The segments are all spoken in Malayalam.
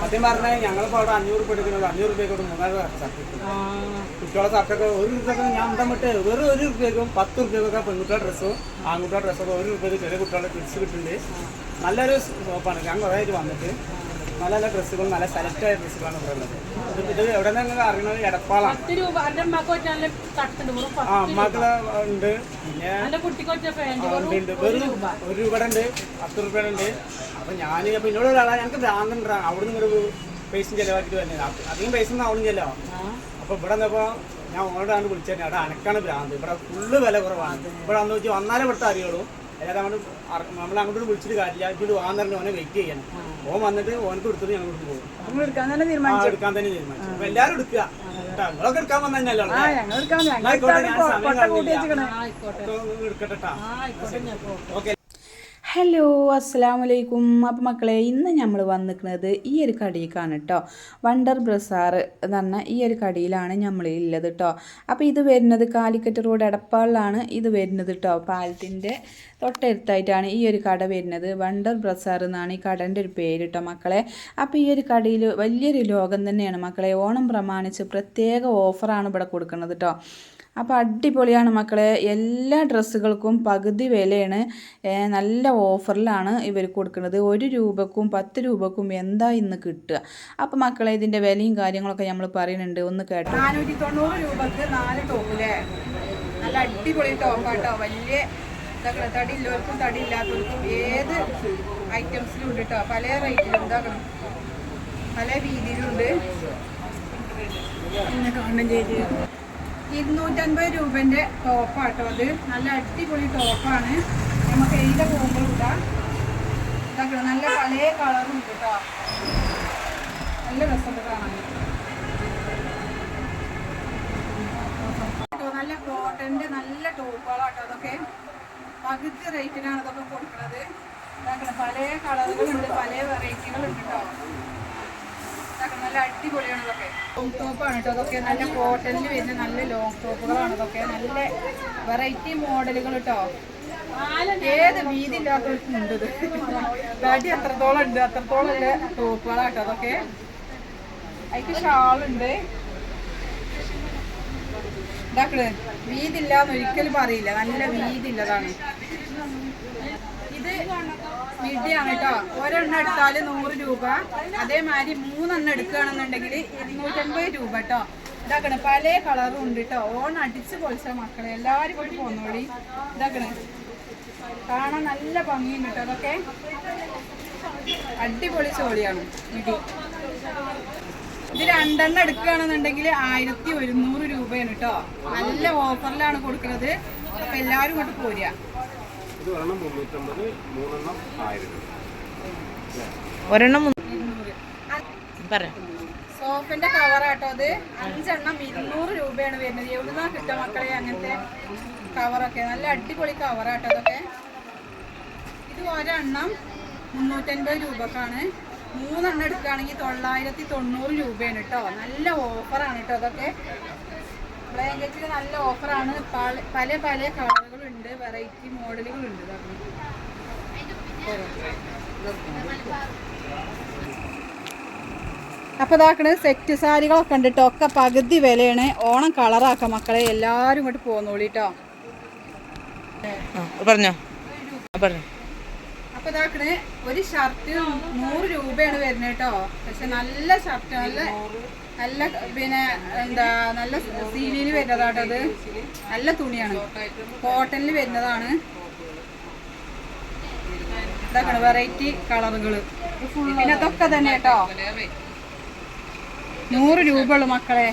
സത്യം പറഞ്ഞാൽ ഞങ്ങളിപ്പോൾ അവിടെ അഞ്ഞൂറ് രൂപ എടുക്കുന്നത് അഞ്ഞൂറ് രൂപയ്ക്കോട്ട് മൂന്നാൽ ഷർട്ട് കിട്ടും കുട്ടികളെ ഷർട്ടൊക്കെ ഒരു രൂപയ്ക്ക് ഞാൻ അന്തം വിട്ട് വെറും ഒരു രൂപയ്ക്കും പത്ത് രൂപയ്ക്കൊക്കെ പെൺകുട്ടികളുടെ ഡ്രസ്സും ആൺകുട്ടികളുടെ ഡ്രസ്സൊക്കെ ഒരു രൂപയ്ക്ക് ചെറിയ കുട്ടികളുടെ ഡ്രസ്സ് കിട്ടുന്നുണ്ട്. നല്ലൊരു ഷോപ്പാണ്. ഞാൻ കുറേ ആയിട്ട് വന്നിട്ട് നല്ല നല്ല ഡ്രസ്സുകളും നല്ല സെലക്ട് ആയ ഡ്രസ്സുകളാണ് ഇവിടെ ഉള്ളത്. ഇത് എവിടെ നിന്ന് നിങ്ങൾ അറിയുന്നത് എടപ്പാളാണ്. പത്ത് രൂപ. എന്റെ അമ്മയ്ക്ക് വെച്ച നല്ല തട്ടുണ്ട്. വെറും ആ അമ്മാക്കളെ ഉണ്ട്. പിന്നെ എന്റെ കുട്ടിക്ക് വെച്ച പാന്റ് ആ, ഉണ്ട്, ഉണ്ട്. വെറും ഒരു രൂപയുടെ ഉണ്ട് പത്ത് രൂപയുടെ ഉണ്ട്. അപ്പൊ ഞാൻ അപ്പൊ എന്നോട് ഒരാളാ ഞങ്ങൾക്ക് ഭ്രാന്തുണ്ട് അവിടെ നിന്ന് ഒരു പൈസ ചെലവാക്കിട്ട് വരുന്നത് അധികം പൈസ ഒന്നും അവിടെ ചെലവാ അപ്പൊ ഇവിടെ വന്നപ്പോ ഞാൻ ഓനോടാണ് വിളിച്ചത്. അവിടെ അനക്കാണ് ഭ്രാന്ത്. ഇവിടെ ഫുള്ള് വില കുറവാണ്. ഇവിടെ വന്ന് വെച്ച് വന്നാലേ ഇവിടുത്തെ അറിയുള്ളൂ അല്ലാതെ അങ്ങോട്ട് നമ്മൾ അങ്ങോട്ട് വിളിച്ചിട്ട് കാര്യമില്ല. ഇങ്ങോട്ട് വാന്ന് ഓനെ വെയിറ്റ് ചെയ്യണം. ഓൻ വന്നിട്ട് ഓനക്ക് കൊടുത്തിട്ട് ഞങ്ങൾ ഇവിടുന്ന് പോകും. നമ്മൾ എടുക്കാൻ തന്നെ ആ, തീരുമാനിച്ചു? എടുക്കാൻ തന്നെ തീരുമാനിച്ചു. അപ്പൊ എല്ലാരും എടുക്കുക. ഞങ്ങളൊക്കെ നിങ്ങളൊക്കെ എടുക്കാൻ വന്നല്ലോ എടുക്കട്ടെ ഓക്കെ. ഹലോ അസ്സാം വലൈക്കും അപ്പം മക്കളെ ഇന്ന് നമ്മൾ വന്നിരിക്കുന്നത് ഈ ഒരു കടിക്കാണ് കേട്ടോ വണ്ടർ ബ്രസാർ എന്ന് പറഞ്ഞാൽ ഈ ഒരു കടിയിലാണ് നമ്മൾ ഉള്ളത് കേട്ടോ അപ്പോൾ ഇത് വരുന്നത് കാലിക്കറ്റ് റോഡ് എടപ്പാളിലാണ്. ഇത് വരുന്നത് കേട്ടോ പാലത്തിന്റെ തൊട്ടടുത്തായിട്ടാണ് ഈ ഒരു കട വരുന്നത്. വണ്ടർ ബ്രസാർ എന്നാണ് ഈ കടന്റെ ഒരു പേര് കേട്ടോ മക്കളെ. അപ്പോൾ ഈ ഒരു കടയിൽ വലിയൊരു ലോകം തന്നെയാണ് മക്കളെ. ഓണം പ്രമാണിച്ച് പ്രത്യേക ഓഫറാണ് ഇവിടെ കൊടുക്കുന്നത് കേട്ടോ അപ്പോൾ അടിപൊളിയാണ് മക്കളെ. എല്ലാ ഡ്രസ്സുകൾക്കും പകുതി വിലയാണ്. നല്ല ഓഫറിലാണ് ഇവർ കൊടുക്കുന്നത്. ഒരു രൂപക്കും പത്ത് രൂപക്കും എന്താ ഇന്ന് കിട്ടുക? അപ്പോൾ മക്കളെ ഇതിന്റെ വിലയും കാര്യങ്ങളൊക്കെ നമ്മൾ പറയുന്നുണ്ട്. ഒന്ന് കേട്ടോ. നാനൂറ്റി തൊണ്ണൂറ് രൂപക്ക് നാല് ടോപ്പില്ലേ നല്ല അടിപൊളി ടോപ്പാട്ടോ വലിയ തടി ഉള്ളവർക്കും തടി ഇല്ലാത്തവർക്കും ഏത് ഐറ്റംസിലും ഉണ്ട് കേട്ടോ പല റേറ്റിലും ഇതാക്കണം. പല രീതിയിലുണ്ട് ഇങ്ങനെ കാണും ചെയ്ത് ഇരുന്നൂറ്റൻപത് രൂപന്റെ ടോപ്പാട്ടോ അത്. നല്ല അടിപൊളി ടോപ്പാണ് നമുക്ക് എഴുത പോകുമ്പോൾ ഇടാം ഇതാക്കണം നല്ല പല കളറും ഉണ്ട് കേട്ടോ. നല്ല രസമുണ്ട് കാണാൻ. നല്ല കോട്ടന്റെ നല്ല ടോപ്പുകളാട്ടോ അതൊക്കെ. പകുതി റേറ്റിനാണ് അതൊക്കെ കൊടുക്കുന്നത് ഇതാക്കണം പല കളറുകളുണ്ട് പല വെറൈറ്റികളുണ്ട് കേട്ടോ. നല്ല അടിപൊളിയാണ് ഇതൊക്കെ ലോങ് ടോപ്പാണ് കേട്ടോ അതൊക്കെ നല്ല കോട്ടണിൽ വരുന്ന നല്ല ലോങ് ടോപ്പുകളാണ്. ഇതൊക്കെ നല്ല വെറൈറ്റി മോഡലുകൾ കേട്ടോ ഏത് വീതി ഇല്ലാത്തവർക്കും ഉണ്ട് ഇത്. തടി അത്രത്തോളം ഉണ്ട് അത്രത്തോളം ഉള്ള ടോപ്പുകളാട്ടോ അതൊക്കെ അതിക്ക് ഷാളുണ്ട്. ഇതാക്കണ് വീതില്ലാന്ന് ഒരിക്കലും പറയില്ല. നല്ല വീതില്ലതാണ് ഇത് മിഡിയാണ് കേട്ടോ. ഒരെണ്ണം എടുത്താൽ നൂറ് രൂപ. അതേമാതിരി മൂന്നെണ്ണം എടുക്കുകയാണെന്നുണ്ടെങ്കിൽ ഇരുന്നൂറ്റമ്പത് രൂപ കേട്ടോ. ഇതാക്കണ. പല കളറും ഉണ്ട് കേട്ടോ. ഓൺ അടിച്ച് പൊളിച്ച മക്കളെ. എല്ലാവരും കൂടി പോന്നോളി. ഇതാക്കണ. കാണാൻ നല്ല ഭംഗിയുണ്ട് കേട്ടോ അതൊക്കെ. അടിപൊളി ചോളിയാണ്. മിഡി. ഇത് രണ്ടെണ്ണം എടുക്കുകയാണെന്നുണ്ടെങ്കിൽ ആയിരത്തി ഒരുന്നൂറ് രൂപയാണ് കേട്ടോ. നല്ല ഓഫറിലാണ് കൊടുക്കുന്നത് അപ്പൊ എല്ലാവരും കൊണ്ട് പോരുക. ഇത് ഒരെണ്ണം മുന്നൂറ്റമ്പത് മൂന്നെണ്ണം ആയിരം. ഒരെണ്ണം പറയാം സോഫിന്റെ കവറാട്ടോ അത്. അഞ്ചെണ്ണം ഇരുന്നൂറ് രൂപയാണ് വരുന്നത്. എവിടുന്നാ കിട്ടുക മക്കളെ അങ്ങനത്തെ കവറൊക്കെ നല്ല അടിപൊളി കവറാട്ടോ അതൊക്കെ. ഇത് ഒരെണ്ണം മുന്നൂറ്റൻപത് രൂപക്കാണ്. മൂന്നെണ്ണം എടുക്കുകയാണെങ്കിൽ തൊള്ളായിരത്തി തൊണ്ണൂറ് രൂപയാണ് കേട്ടോ. നല്ല ഓഫറാണ് കേട്ടോ അതൊക്കെ. ബ്ലാങ്കറ്റിന് നല്ല ഓഫറാണ്. പല പല കളറുകളും കളറുകളുണ്ട് വെറൈറ്റി മോഡലുകളുണ്ട്. ഉണ്ട് അപ്പോൾ ഇതാക്കണത് സെറ്റ് സാരികളൊക്കെ ഉണ്ട് കേട്ടോ ഒക്കെ പകുതി വിലയാണ്. ഓണം കളറാക്ക മക്കളെ. എല്ലാരും ഇങ്ങോട്ട് പോന്നോളി കേട്ടോ പറഞ്ഞോ. പറഞ്ഞോ. അപ്പൊ ഇതാക്കണേ ഒരു ഷർട്ട് നൂറ് രൂപയാണ് വരുന്നത് കേട്ടോ പക്ഷെ നല്ല ഷർട്ട് നല്ല നല്ല പിന്നെ എന്താ നല്ല സീലിയിൽ വരുന്നതാട്ടോ അത്. നല്ല തുണിയാണ്. കോട്ടണിൽ വരുന്നതാണ്. ഇതാക്കണ വെറൈറ്റി കളറുകൾ പിന്നെ അതൊക്കെ തന്നെ കേട്ടോ. നൂറ് രൂപ ഉള്ളു മക്കളെ.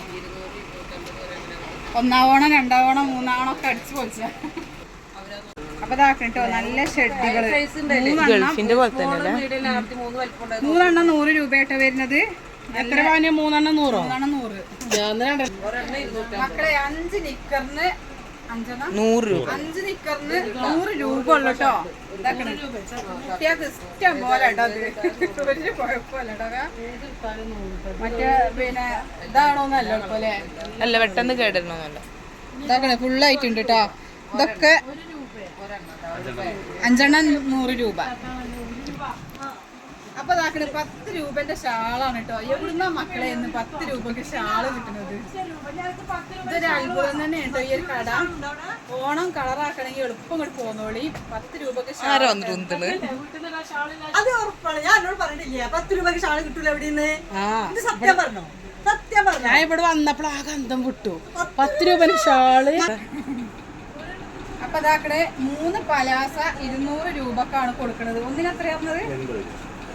ഒന്നാവണം രണ്ടാവണം മൂന്നാവണം ഒക്കെ അടിച്ചു പൊളിച്ച. അപ്പൊ ഇതാക്കണം നല്ല ഷെഡുകൾ. മൂന്നെണ്ണം മൂന്നെണ്ണം നൂറ് രൂപയാട്ടോ വരുന്നത്. എത്ര പാന് മൂന്നെണ്ണം നൂറോ? മൂന്നെണ്ണം നൂറ്. മക്കളെ അഞ്ച് നിക്കറിന് അഞ്ചെണ്ണം? നൂറ് രൂപ. അഞ്ച് നിക്കറിന് നൂറ് രൂപ ഉള്ളു കേട്ടോ. കുട്ടികൾക്ക് ഇഷ്ടം പോലെ ഒരു മറ്റേ പിന്നെ ഇതാണോന്നല്ല പോലെ അല്ല പെട്ടെന്ന് കേടരണമല്ല ഇതാക്കണേ ഫുള്ളായിട്ടുണ്ട് കേട്ടോ. ഇതൊക്കെ അഞ്ചെണ്ണം നൂറ് രൂപ. അപ്പൊ ഇതാക്കണ പത്ത് രൂപന്റെ ഷാളാണ് കേട്ടോ എവിടുന്ന മക്കളെ ഇന്ന് പത്ത് രൂപക്ക് ഷാൾ കിട്ടുന്നത്? ഇതൊരു അത്ഭുതം തന്നെ കേട്ടോ ഈ ഒരു കട. ഓണം കളറാക്കണമെങ്കിൽ എളുപ്പം ഇങ്ങോട്ട് പോന്നോളി. പത്ത് രൂപക്ക് അത് ഉറപ്പാണ്. ഞാൻ എന്നോട് പറഞ്ഞിട്ടില്ല പത്ത് രൂപയ്ക്ക് ഷാൾ കിട്ടൂല എവിടെന്ന്? ഇത് സത്യം പറഞ്ഞോ? സത്യം പറഞ്ഞു? ഞാൻ ഇവിടെ വന്നപ്പോൾ ആ ഗന്ധം വിട്ടു. പത്ത് രൂപന് ഷാൾ. അപ്പൊ ഇതാക്കണേ മൂന്ന് പലാസ ഇരുന്നൂറ് രൂപക്കാണ് കൊടുക്കുന്നത് ഒന്നിന് എത്രയായിരുന്നത്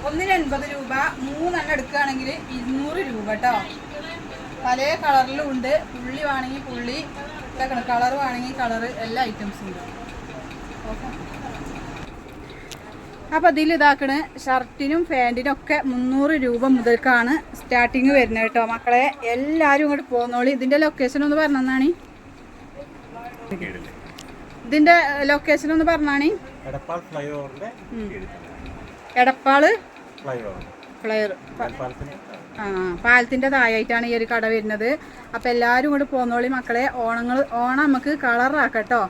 ഒന്നിന് എൺപത് രൂപ മൂന്നെണ്ണം എടുക്കുകയാണെങ്കിൽ ഇരുന്നൂറ് രൂപ കേട്ടോ പല കളറിലും ഉണ്ട്. പുള്ളി വേണമെങ്കിൽ പുള്ളി കളർ വേണമെങ്കിൽ കളർ എല്ലാ ഐറ്റംസും ഉണ്ട്. അപ്പോൾ ഇതിൽ ഇതാക്കണ് ഷർട്ടിനും ഫാന്റിനും ഒക്കെ മുന്നൂറ് രൂപ മുതൽക്കാണ് സ്റ്റാർട്ടിങ് വരുന്നത് കേട്ടോ. മക്കളെ എല്ലാവരും ഇങ്ങോട്ട് പോകുന്നോളി ഇതിന്റെ ലൊക്കേഷൻ ഒന്ന് പറഞ്ഞാണി ഇതിന്റെ ലൊക്കേഷൻ ഒന്ന് പറഞ്ഞാണി? എടപ്പാൾ ഫ്ലയർ ആ പാലത്തിന്റെ താഴായിട്ടാണ് ഈ ഒരു കട വരുന്നത്. അപ്പോൾ എല്ലാവരും കൂടെ പോന്നോളി മക്കളെ. ഓണങ്ങൾ ഓണം നമുക്ക് കളറാക്കട്ടോ.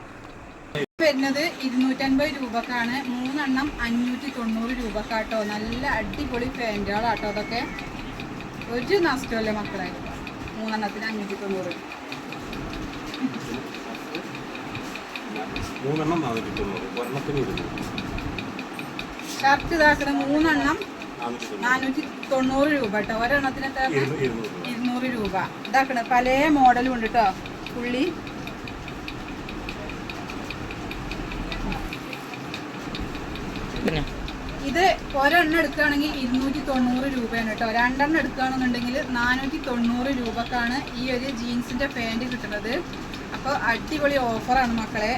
വരുന്നത് ഇരുന്നൂറ്റൻപത് രൂപക്കാണ്. മൂന്നെണ്ണം അഞ്ഞൂറ്റി തൊണ്ണൂറ് രൂപക്കാട്ടോ. നല്ല അടിപൊളി പാന്റുകളാട്ടോ അതൊക്കെ. ഒരു നഷ്ടമല്ല മക്കളെ. മൂന്നെണ്ണത്തിന് അഞ്ഞൂറ്റി തൊണ്ണൂറ്. ഷർട്ട് ഇതാക്കണ മൂന്നെണ്ണം നാനൂറ്റി തൊണ്ണൂറ് രൂപ കേട്ടോ ഒരെണ്ണത്തിന് എത്ര ഇരുന്നൂ- ഇരുന്നൂറ് രൂപ. ഇതാക്കണ പല മോഡലും ഉണ്ട് കേട്ടോ പുള്ളി. പിന്നെ? ഇത് ഒരെണ്ണം എടുക്കുകയാണെങ്കിൽ ഇരുന്നൂറ്റി തൊണ്ണൂറ് രൂപയാണ് കേട്ടോ രണ്ടെണ്ണം എടുക്കുകയാണെന്നുണ്ടെങ്കിൽ നാനൂറ്റി തൊണ്ണൂറ് രൂപക്കാണ് ഈ ഒരു ജീൻസിന്റെ പാന്റ് കിട്ടുന്നത്. അപ്പോൾ അടിപൊളി ഓഫറാണ് മക്കളെ.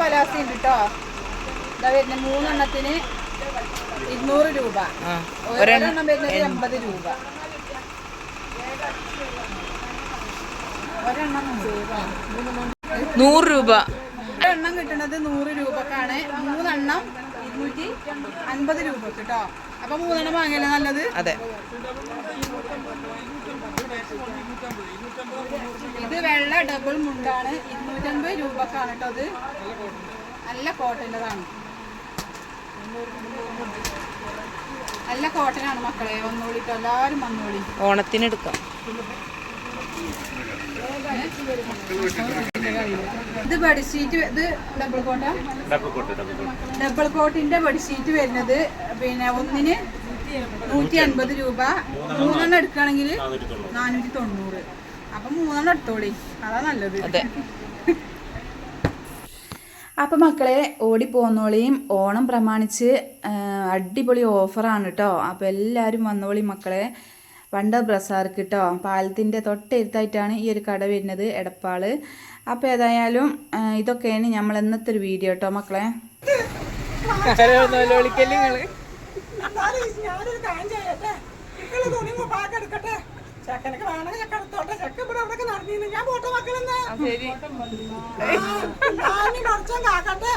പലാസി ഉണ്ട് കേട്ടോ ഇതാ വരുന്നത് മൂന്നെണ്ണത്തിന് ഇരുന്നൂറ് രൂപ. ഒരെണ്ണം വരുന്നത് എൺപത് രൂപ. ഒരെണ്ണം നൂറ് രൂപ. എണ്ണം കിട്ടുന്നത് നൂറ് രൂപക്കാണ്. മൂന്നെണ്ണം ഇരുന്നൂറ്റി അൻപത് രൂപ കേട്ടോ അപ്പൊ മൂന്നെണ്ണം വാങ്ങിയല്ലേ നല്ലത്? അതെ. ഇത് വെള്ള ഡബിൾ മുണ്ടാണ്. ഇരുന്നൂറ്റമ്പത് രൂപക്കാണ് കേട്ടോ അത് നല്ല കോട്ടന്റെതാണ്. നല്ല കോട്ടനാണ് മക്കളെ വന്നോളിട്ടോ എല്ലാവരും വന്നോളി. ഓണത്തിന് എടുക്കാം ഇത് ബെഡ്ഷീറ്റ് ഇത് double Kota double cot double cot double കോട്ടിന്റെ bedsheet വരുന്നത് പിന്നെ ഒന്നിന് നൂറ്റി അൻപത് രൂപ. മൂന്നെണ്ണം എടുക്കുകയാണെങ്കിൽ നാനൂറ്റി തൊണ്ണൂറ്. നാനൂറ്റി തൊണ്ണൂറ്. അപ്പൊ മൂന്നെണ്ണം എടുത്തോളി. അതാ നല്ലത്. അതെ അപ്പോൾ മക്കളെ ഓടിപ്പോന്നോളിയും ഓണം പ്രമാണിച്ച് അടിപൊളി ഓഫറാണ് കേട്ടോ അപ്പോൾ എല്ലാവരും വന്നോളി മക്കളെ. വണ്ടർ ബ്രസാർക്ക് കേട്ടോ പാലത്തിന്റെ തൊട്ടെഴുത്തായിട്ടാണ് ഈ ഒരു കട വരുന്നത് എടപ്പാൾ. അപ്പോൾ ഏതായാലും ഇതൊക്കെയാണ് നമ്മൾ ഇന്നത്തെ ഒരു വീഡിയോ കേട്ടോ മക്കളെ. ഞാനൊരു കാര്യം ചെയ്യട്ടെ? നിങ്ങൾ തുണി പാക്കെടുക്കട്ടെ ചെക്കനൊക്കെ വേണമെങ്കിൽ ചെക്കൻ എടുത്തോട്ടെ. ചെക്കൻ ഇവിടെ അവിടെ നടന്നിരുന്നു. ഞാൻ പോട്ടെ മക്കളെന്ന് ശരി. ഞാൻ കുറച്ചും കാക്കട്ടെ.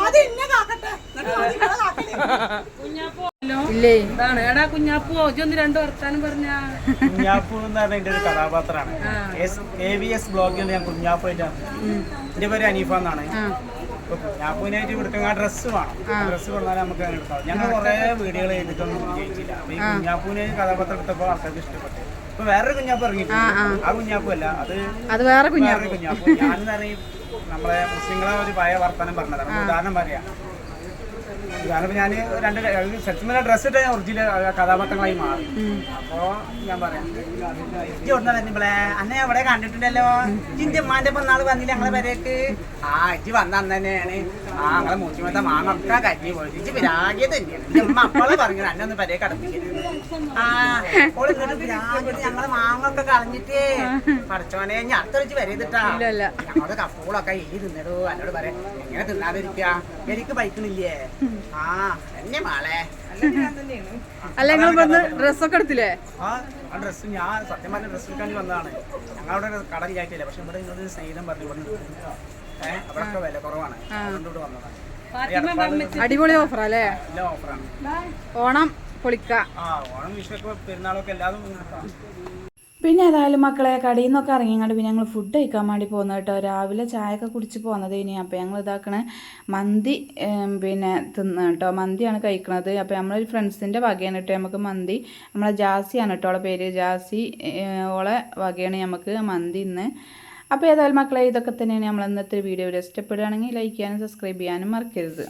ആദ്യം ഇന്നെ കാക്കട്ടെ. ഇല്ലേ? ഇതാണ്. എടാ കുഞ്ഞാപ്പു ഒന്ന് രണ്ട് വർത്താനം പറഞ്ഞ. കുഞ്ഞാപ്പു എന്ന് പറഞ്ഞ എന്റെ ഒരു കഥാപാത്രമാണ്. എ വി എസ് ബ്ലോഗിൽ ഞാൻ കുഞ്ഞാപ്പു എന്റെ പേര് അനീഫ എന്നാണ്. കുഞ്ഞാപ്പുവിനായിട്ട് ആ ഡ്രസ്സ് വേണം. ഡ്രസ്സ് കൊടുത്താൽ നമുക്ക് അങ്ങനെ എടുക്കാം. ഞങ്ങൾ കുറേ വീഡിയോകൾ ചെയ്തിട്ടൊന്നും വിജയിച്ചില്ല അപ്പൊ ഈ കുഞ്ഞാപ്പുവിനെ കഥാപാത്രം എടുത്തപ്പോൾ ആൾക്കാർക്ക് ഇഷ്ടപ്പെട്ടു. ഇപ്പൊ വേറൊരു കുഞ്ഞാപ്പ് ഇറങ്ങിയിട്ടുണ്ട്. ആ കുഞ്ഞാപ്പല്ല അത് അത് വേറെ കുഞ്ഞാപ്പ്. കുഞ്ഞാപ്പ്. ഞാനെന്ന് പറയും നമ്മളെ മുസ്ലിങ്ങളെ ഒരു പഴയ വർത്തമാനം പറഞ്ഞതാണ്. ഉദാഹരണം പറയാം. ഉദാഹരണം ഞാൻ രണ്ട് സെറ്റിൽ ഡ്രസ് ഇട്ട് ഞാൻ ഒറിജിനൽ കഥാപാത്രങ്ങളായി മാറി. അപ്പോ ഞാൻ പറയാം. ഇജ്ജ് അന്നെ എവിടെ കണ്ടിട്ടുണ്ടല്ലോ ഇന്റെ ഉമ്മാന്റെ നാൾ വന്നില്ല ഞങ്ങളെ പേരേക്ക്? ആ ഇജ്ജ് വന്ന അന്ന് തന്നെയാണ്. ആ നമ്മളെ മൂച്ചിമത്തെ മാങ്ങൊക്കെ കരിഞ്ഞു പോയി. ഇജ്ജ് വിരാഗിയത് തന്നെയാണ്. എന്റെ ഉമ്മ അപ്പോളെ പറഞ്ഞു അന്നെ ഒന്ന് പരേ അടപ്പിക്കരുത് ആ ഓൾ ഇങ്ങോട്ട് വിരാഗിയത് ഞങ്ങളെ മാങ്ങൊക്കെ കളഞ്ഞിട്ട് പഠിച്ചോനെ ഞാൻ അടുത്ത വെച്ച് വരരുതിട്ടാ ഇല്ല. ഞങ്ങളുടെ കപ്പൂളൊക്കെ ഈ തിന്നിടൂ എന്നോട് പറയാം എങ്ങനെ തിന്നാതിരിക്ക? എനിക്ക് ബൈക്കണില്ലേ ആ എന്നെ മാളെ? അല്ല നിങ്ങൾ വന്ന് ഡ്രസ്സൊക്കെ എടുത്തില്ലേ? ആ ഡ്രസ്സ് ഞാൻ സത്യം പറഞ്ഞ ഡ്രസ്സ് എടുക്കാൻ വന്നതാണ്. ഞങ്ങളവിടെ ഒരു കട ഇല്ലായിട്ടില്ല പക്ഷെ ഇവിടെ ഇങ്ങോട്ട് സ്നേഹിതം പറഞ്ഞു ഇവിടെ അടിപൊളി ഓഫർ അല്ലേ ഓഫറാണ്. ഓണം പൊളിക്ക. പിന്നെ ഏതായാലും മക്കളെ കടയിൽ നിന്നൊക്കെ ഇറങ്ങിങ്ങാണ്ട് പിന്നെ ഞങ്ങൾ ഫുഡ് കഴിക്കാൻ വേണ്ടി പോകുന്നത് കേട്ടോ. രാവിലെ ചായയൊക്കെ കുടിച്ച് പോകുന്നത് ഇനി അപ്പോൾ ഞങ്ങൾ ഇതാക്കണ മന്തി പിന്നെ തിന്ന് കേട്ടോ. മന്തിയാണ് കഴിക്കണത്. അപ്പോൾ നമ്മളൊരു ഫ്രണ്ട്സിന്റെ വകയാണ് കേട്ടോ നമുക്ക് മന്തി. നമ്മളെ ജാസിയാണ് കേട്ടോ അവളെ പേര്. ജാസി ഓളെ വകയാണ് നമുക്ക് മന്തി ഇന്ന്. അപ്പോൾ ഏതായാലും മക്കളെ ഇതൊക്കെ തന്നെയാണ് നമ്മൾ ഇന്നത്തെ വീഡിയോ ഇഷ്ടപ്പെടുകയാണെങ്കിൽ ലൈക്ക് ചെയ്യാനും സബ്സ്ക്രൈബ് ചെയ്യാനും മറക്കരുത്.